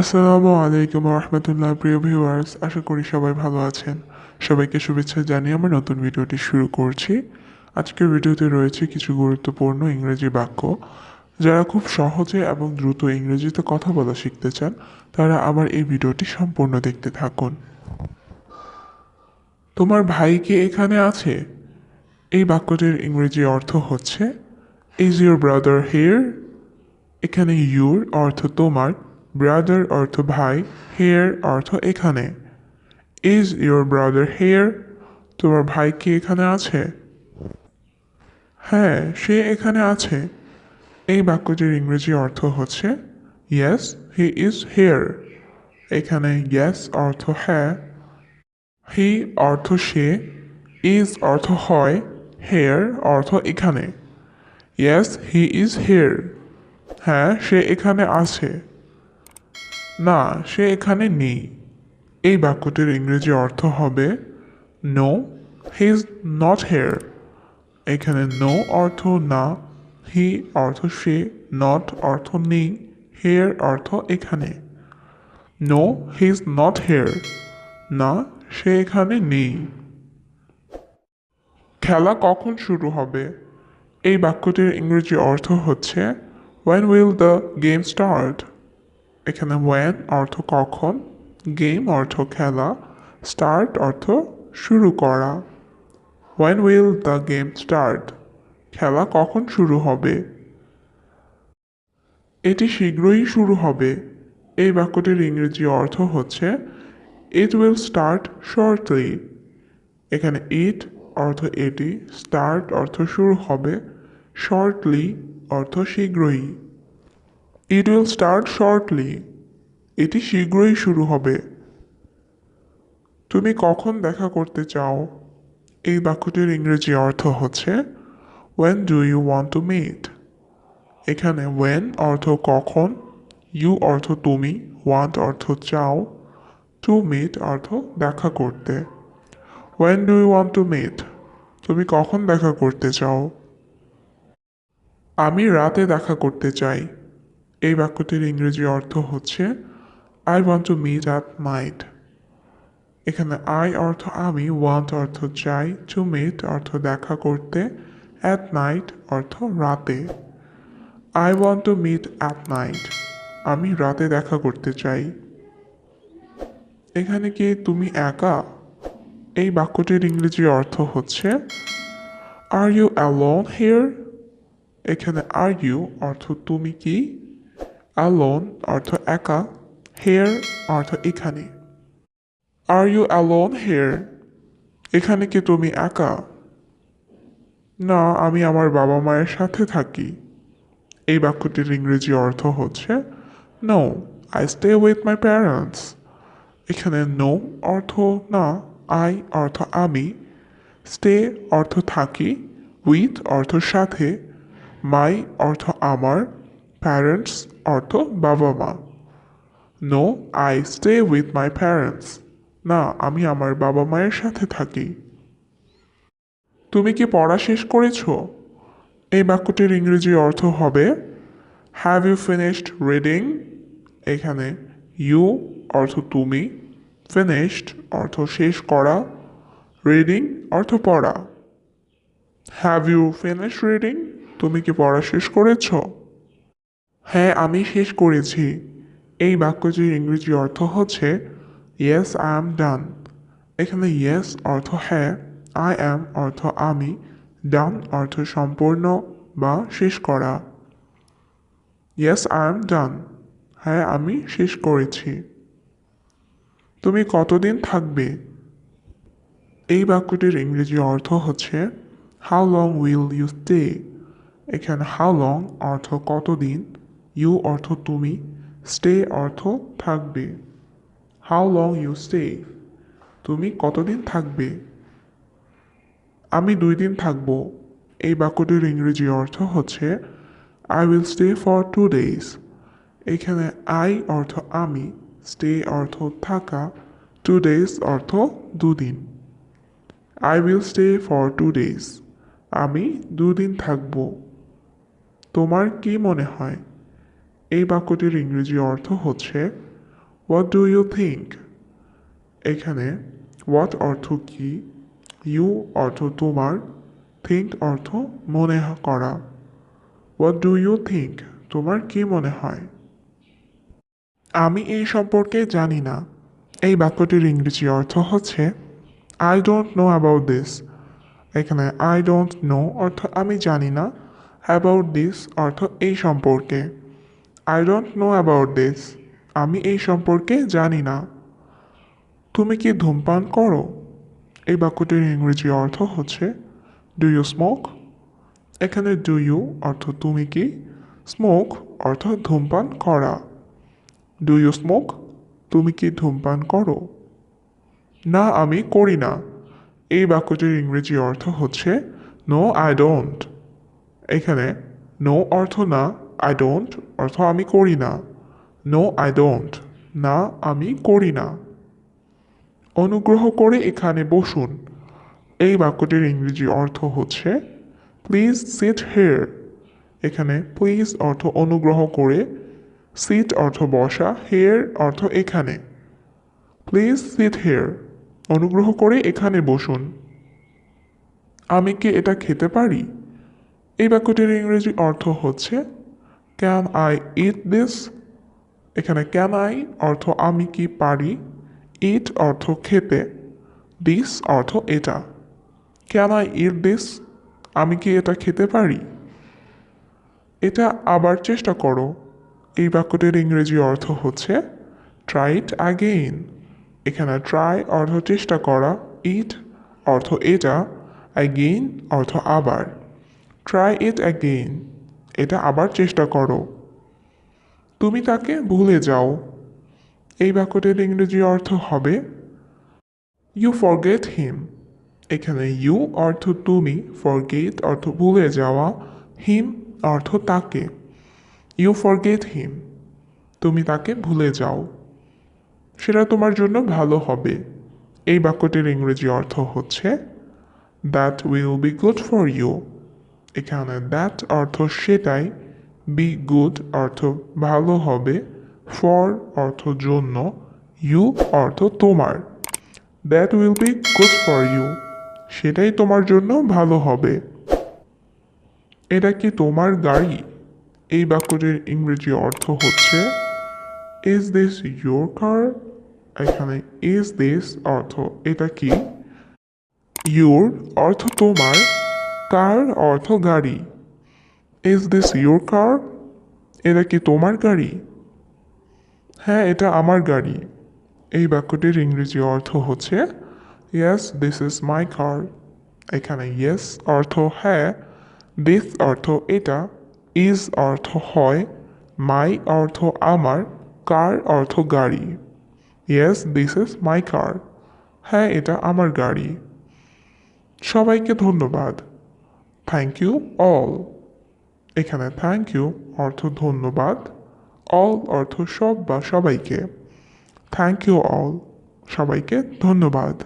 আসসালামু আলাইকুম রহমতুল্লাহ, প্রিয় ভিউয়ার্স, আশা করি সবাই ভালো আছেন। সবাইকে শুভেচ্ছা জানিয়ে আমরা নতুন ভিডিওটি শুরু করছি। আজকের ভিডিওতে রয়েছে কিছু গুরুত্বপূর্ণ ইংরেজি বাক্য। যারা খুব সহজে এবং দ্রুত ইংরেজিতে কথা বলা শিখতে চান, তারা আমার এই ভিডিওটি সম্পূর্ণ দেখতে থাকুন। তোমার ভাই কি এখানে আছে? এই বাক্যটির ইংরেজি অর্থ হচ্ছে ইজ ইউর ব্রাদার হেয়ার এখানে ইউর অর্থ তোমার। ব্রাদার অর্থ ভাই হেয়ার অর্থ এখানে। ইজ ইউর ব্রাদার হেয়ার তোমার ভাই কি এখানে আছে? হ্যাঁ সে এখানে আছে। এই বাক্যটির ইংরেজি অর্থ হচ্ছে ইয়েস হি ইজ হেয়ার এখানে ইয়েস অর্থ হ্যাঁ হি অর্থ সে ইজ অর্থ হয় হেয়ার অর্থ এখানে। ইয়েস হি ইজ হেয়ার হ্যাঁ সে এখানে আছে। না, সে এখানে নেই। এই বাক্যটির ইংরেজি অর্থ হবে no he is not here এখানে নো অর্থ না। হি অর্থ সে। নট অর্থ নেই। হেয়ার অর্থ এখানে। No he is not here না, সে এখানে নেই। খেলা কখন শুরু হবে? এই বাক্যটির ইংরেজি অর্থ হচ্ছে when will the game start এখানে ওয়েন অর্থ কখন গেম অর্থ খেলা স্টার্ট অর্থ শুরু করা। When will the game start খেলা কখন শুরু হবে? এটি শীঘ্রই শুরু হবে। এই বাক্যটির ইংরেজি অর্থ হচ্ছে ইট উইল স্টার্ট শর্টলি এখানে ইট অর্থ এটি স্টার্ট অর্থ শুরু হবে শর্টলি অর্থ শীঘ্রই। ইট উইল স্টার্ট শর্টলি এটি শীঘ্রই শুরু হবে। তুমি কখন দেখা করতে চাও? এই বাক্যটির ইংরেজি অর্থ হচ্ছে when do you want to meet এখানে ওয়েন অর্থ কখন ইউ অর্থ তুমি ওয়ান্ট অর্থ চাও টু মিট অর্থ দেখা করতে। When do you want to meet তুমি কখন দেখা করতে চাও? আমি রাতে দেখা করতে চাই। এই বাক্যটির ইংরেজি অর্থ হচ্ছে I want to meet at night এখানে আই অর্থ আমি ওয়ান্ট অর্থ চাই টু মিট অর্থ দেখা করতে অ্যাট নাইট অর্থ রাতে। I want to meet at night আমি রাতে দেখা করতে চাই। এখানে কি তুমি একা? এই বাক্যটির ইংরেজি অর্থ হচ্ছে আর ইউ অ্যালোন হেয়ার এখানে আর ইউ অর্থ তুমি কি? অ্যালোন অর্থ একা হেয়ার অর্থ এখানে। আর ইউ অ্যালোন হেয়ার এখানে কি তুমি একা? না, আমি আমার বাবা মায়ের সাথে থাকি। এই বাক্যটির ইংরেজি অর্থ হচ্ছে no I stay with my parents এখানে নো অর্থ না আই অর্থ আমি স্টে অর্থ থাকি উইথ অর্থ সাথে মাই অর্থ আমার প্যারেন্টস অর্থ বাবা মা। No I stay with my parents না, আমি আমার বাবা মায়ের সাথে থাকি। তুমি কি পড়া শেষ করেছ? এই বাক্যটির ইংরেজি অর্থ হবে হ্যাভ ইউ ফিনিশড রিডিং এখানে ইউ অর্থ তুমি ফিনিশড অর্থ শেষ করা রিডিং অর্থ পড়া। হ্যাভ ইউ ফিনিশ রিডিং তুমি কি পড়া শেষ করেছ? হ্যাঁ আমি শেষ করেছি। এই বাক্যটির ইংরেজি অর্থ হচ্ছে ইয়েস আই অ্যাম ডান এখানে ইয়েস অর্থ হ্যাঁ আই অ্যাম অর্থ আমি ডান অর্থ সম্পূর্ণ বা শেষ করা ইয়েস আই অ্যাম ডান হ্যাঁ আমি শেষ করেছি। তুমি কতদিন থাকবে? এই বাক্যটির ইংরেজি অর্থ হচ্ছে how long will you stay এখানে হাউ লং অর্থ কতদিন? ইউ অর্থ তুমি, স্টে অর্থ থাকবে। How long you stay? তুমি কতদিন থাকবে? আমি দুই দিন থাকব। এই বাক্যটির ইংরেজি অর্থ হচ্ছে I will stay for two days এখানে আই অর্থ আমি স্টে অর্থ থাকা টু ডেজ অর্থ দুদিন। I will stay for two days আমি দুদিন থাকব। তোমার কি মনে হয়? এই বাক্যটির ইংরেজি অর্থ হচ্ছে হোয়াট ডু ইউ থিঙ্ক এখানে হোয়াট অর্থ কি? ইউ অর্থ তোমার থিঙ্ক অর্থ মনে করা। হোয়াট ডু ইউ থিঙ্ক তোমার কি মনে হয়? আমি এই সম্পর্কে জানি না। এই বাক্যটির ইংরেজি অর্থ হচ্ছে I don't know about this এখানে আই ডোন্ট নো অর্থ আমি জানি না। অ্যাবাউট দিস অর্থ এই সম্পর্কে। I don't know about this আমি এই সম্পর্কে জানি না। তুমি কি ধূমপান করো? এই বাক্যটির ইংরেজি অর্থ হচ্ছে ডু ইউ স্মোক এখানে ডু ইউ অর্থ তুমি কি? স্মোক অর্থ ধূমপান করা। ডু ইউ স্মোক তুমি কি ধূমপান করো? না, আমি করি না। এই বাক্যটির ইংরেজি অর্থ হচ্ছে নো আই ডোন্ট এখানে নো অর্থ না। আই ডোন্ট অর্থ আমি করি না। নো আই ডোন্ট না, আমি করি না। অনুগ্রহ করে এখানে বসুন। এই বাক্যটির ইংরেজি অর্থ হচ্ছে প্লিজ সিট হেয়ার এখানে প্লিজ অর্থ অনুগ্রহ করে সিট অর্থ বসা হেয়ার অর্থ এখানে। প্লিজ সিট হেয়ার অনুগ্রহ করে এখানে বসুন। আমি কি এটা খেতে পারি? এই বাক্যটির ইংরেজি অর্থ হচ্ছে ক্যান আই ইট দিস এখানে ক্যান আই অর্থ আমি কি পারি? ইট অর্থ খেতে। দিস অর্থ এটা। ক্যান আই ইট দিস আমি কি এটা খেতে পারি? এটা আবার চেষ্টা করো। এই বাক্যটির ইংরেজি অর্থ হচ্ছে ট্রাই ইট অ্যাগেইন এখানে ট্রাই অর্থ চেষ্টা করা। ইট অর্থ এটা। অ্যাগেইন অর্থ আবার। ট্রাই ইট অ্যাগেইন এটা আবার চেষ্টা করো। তুমি তাকে ভুলে যাও। এই বাক্যটির ইংরেজি অর্থ হবে ইউ ফরগেট হিম এখানে ইউ অর্থ তুমি ফরগেট অর্থ ভুলে যাওয়া হিম অর্থ তাকে ইউ ফরগেট হিম তুমি তাকে ভুলে যাও সেটা তোমার জন্য ভালো হবে। এই বাক্যটির ইংরেজি অর্থ হচ্ছে that will be good for you এখানে দ্যাট অর্থ সেটাই বি গুড অর্থ ভালো হবে ফর অর্থ জন্য ইউ অর্থ তোমার। That will be good for you সেটাই তোমার জন্য ভালো হবে। এটা কি তোমার গাড়ি? এই বাক্যটির ইংরেজি অর্থ হচ্ছে ইজ দিস ইয়োর কার এখানে ইজ দিস অর্থ, এটা কি? ইউর অর্থ তোমার কার অর্থ গাড়ি? ইজ দিস ইয়োর কার এটা কি তোমার গাড়ি? হ্যাঁ এটা আমার গাড়ি। এই বাক্যটির ইংরেজি অর্থ হচ্ছে yes this is my car এখানে ইয়েস অর্থ হ্যাঁ দিস অর্থ এটা ইজ অর্থ হয় মাই অর্থ আমার কার অর্থ গাড়ি yes this is my car হ্যাঁ এটা আমার গাড়ি সবাইকে ধন্যবাদ। থ্যাংক ইউ অল এখানে থ্যাংক ইউ অর্থ ধন্যবাদ। অল অর্থ সব বা সবাইকে। থ্যাংক ইউ অল সবাইকে ধন্যবাদ।